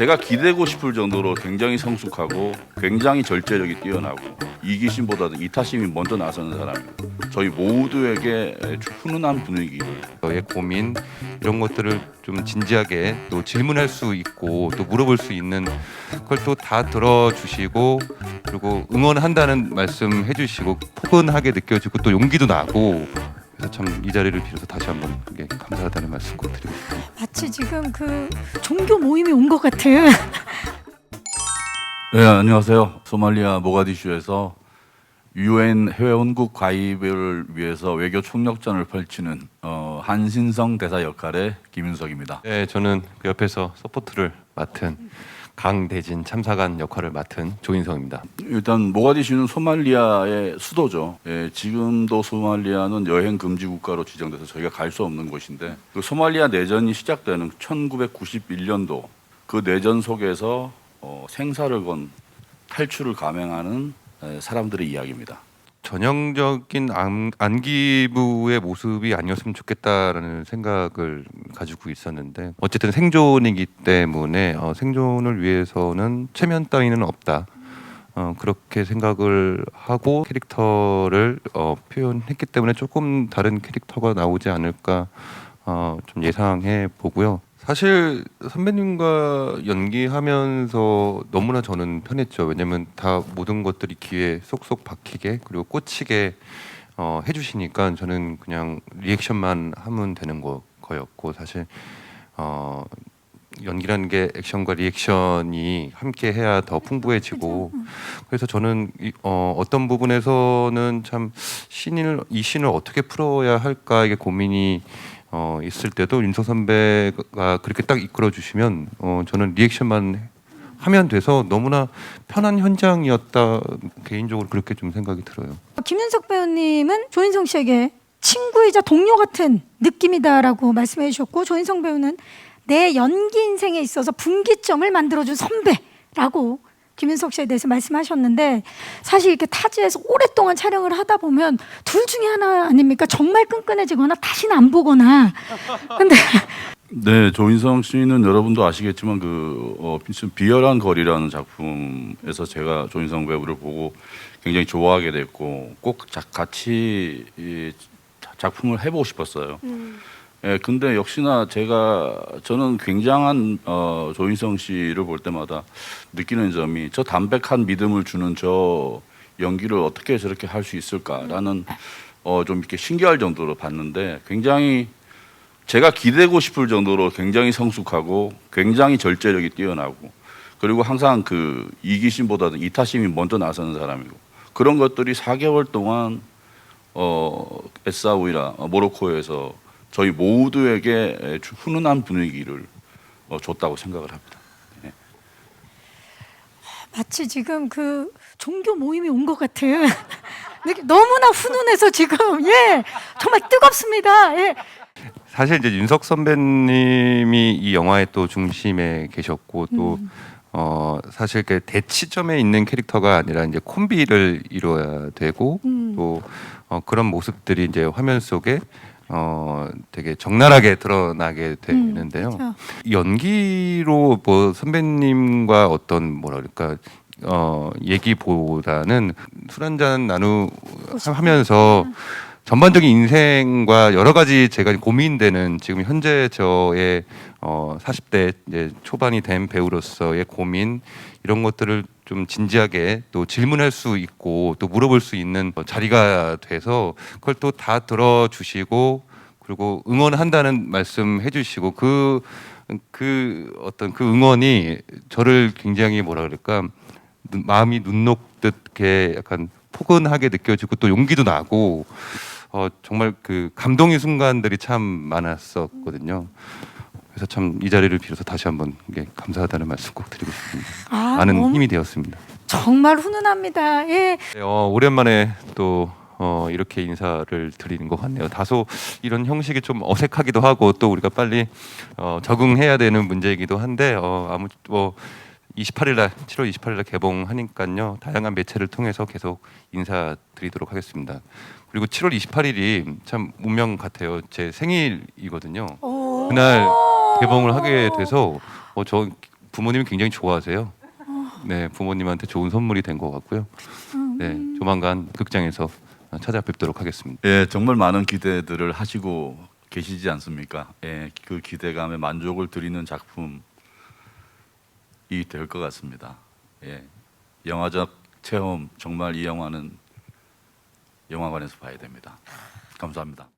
제가 기대고 싶을 정도로 굉장히 성숙하고 굉장히 절제력이 뛰어나고 이기심보다도 이타심이 먼저 나서는 사람이고 저희 모두에게 훈훈한 분위기를 저의 고민 이런 것들을 좀 진지하게 또 질문할 수 있고 또 물어볼 수 있는 그걸 또 다 들어주시고 그리고 응원한다는 말씀 해주시고 포근하게 느껴지고 또 용기도 나고 그래서 참 이 자리를 빌어서 다시 한번 이게 감사하다는 말씀 꼭 드리고 싶습니다. 마치 지금 그 종교 모임이 온 것 같은 네 안녕하세요 소말리아 모가디슈에서 유엔 회원국 가입을 위해서 외교 총력전을 펼치는 어, 한신성 대사 역할의 김윤석입니다. 네, 저는 그 옆에서 서포트를 맡은 강대진 참사관 역할을 맡은 조인성입니다. 일단 모가디슈는 소말리아의 수도죠. 예, 지금도 소말리아는 여행 금지 국가로 지정돼서 저희가 갈 수 없는 곳인데 그 소말리아 내전이 시작되는 1991년도 그 내전 속에서 어, 생사를 건 탈출을 감행하는 에, 사람들의 이야기입니다. 전형적인 안, 안기부의 모습이 아니었으면 좋겠다라는 생각을 가지고 있었는데 어쨌든 생존이기 때문에 어, 생존을 위해서는 체면 따위는 없다. 어, 그렇게 생각을 하고 캐릭터를 어, 표현했기 때문에 조금 다른 캐릭터가 나오지 않을까 어, 좀 예상해 보고요. 사실 선배님과 연기하면서 너무나 저는 편했죠. 왜냐면 다 모든 것들이 귀에 쏙쏙 박히게 그리고 꽂히게 어, 해주시니까 저는 그냥 리액션만 하면 되는 거, 거였고 사실 어, 연기라는 게 액션과 리액션이 함께 해야 더 풍부해지고 그래서 저는 이, 어, 어떤 부분에서는 참 신을 이 신을 어떻게 풀어야 할까 이게 고민이 어, 있을 때도 윤석 선배가 그렇게 딱 이끌어 주시면 어, 저는 리액션만 하면 돼서 너무나 편한 현장이었다 개인적으로 그렇게 좀 생각이 들어요. 김윤석 배우님은 조인성 씨에게 친구이자 동료 같은 느낌이다라고 말씀해 주셨고 조인성 배우는 내 연기 인생에 있어서 분기점을 만들어준 선배라고 김윤석 씨에 대해서 말씀하셨는데 사실 이렇게 타지에서 오랫동안 촬영을 하다 보면 둘 중에 하나 아닙니까? 정말 끈끈해지거나 다시는 안 보거나. 근데 네, 조인성 씨는 여러분도 아시겠지만 그 어, 좀 비열한 거리라는 작품에서 제가 조인성 배우를 보고 굉장히 좋아하게 됐고 꼭 자- 같이 이 자- 작품을 해보고 싶었어요. 예, 근데 역시나 제가 저는 굉장한 어, 조인성 씨를 볼 때마다 느끼는 점이 저 담백한 믿음을 주는 저 연기를 어떻게 저렇게 할 수 있을까라는 어, 좀 이렇게 신기할 정도로 봤는데 굉장히 제가 기대고 싶을 정도로 굉장히 성숙하고 굉장히 절제력이 뛰어나고 그리고 항상 그 이기심보다도 이타심이 먼저 나서는 사람이고 그런 것들이 4개월 동안 어 에사우이라 어, 모로코에서 저희 모두에게 주- 훈훈한 분위기를 어, 줬다고 생각을 합니다. 마치 지금 그 종교 모임이 온 것 같은. 너무나 훈훈해서 지금 예 정말 뜨겁습니다. 예. 사실 이제 윤석 선배님이 이 영화의 또 중심에 계셨고 또 어, 사실 그 대치점에 있는 캐릭터가 아니라 이제 콤비를 이루어야 되고 음. 또 어, 그런 모습들이 이제 화면 속에 어, 되게 적나라하게 드러나게 되는데요. 그렇죠. 연기로 뭐 선배님과 어떤 그럴까 어 얘기보다는 술 한잔 나누 하면서 전반적인 인생과 여러 가지 제가 고민되는 지금 현재 저의 어 40대 이제 초반이 된 배우로서의 고민 이런 것들을 좀 진지하게 또 질문할 수 있고 또 물어볼 수 있는 자리가 돼서 그걸 또 다 들어주시고 그리고 응원한다는 말씀 해주시고 그, 그 어떤 그 응원이 저를 굉장히 뭐라 그럴까 눈- 마음이 눈 녹듯 이렇게 약간 포근하게 느껴지고 또 용기도 나고 어, 정말 그 감동의 순간들이 참 많았었거든요. 그래서 참 이 자리를 빌어서 다시 한번 이게 감사하다는 말씀 꼭 드리고 싶습니다. 아, 많은 너무- 힘이 되었습니다. 정말 훈훈합니다. 예. 네, 어, 오랜만에 또 어, 이렇게 인사를 드리는 것 같네요. 다소 이런 형식이 좀 어색하기도 하고 또 우리가 빨리 어, 적응해야 되는 문제이기도 한데 어, 아무 뭐 28일 날 7월 28일 날 개봉하니까요. 다양한 매체를 통해서 계속 인사드리도록 하겠습니다. 그리고 7월 28일이 참 운명 같아요. 제 생일이거든요. 오. 그날 개봉을 하게 돼서 어, 저 부모님이 굉장히 좋아하세요. 네, 부모님한테 좋은 선물이 된 것 같고요. 네, 조만간 극장에서 찾아뵙도록 하겠습니다. 예, 정말 많은 기대들을 하시고 계시지 않습니까? 예, 그 기대감에 만족을 드리는 작품이 될 것 같습니다. 예, 영화적 체험 정말 이 영화는 영화관에서 봐야 됩니다. 감사합니다.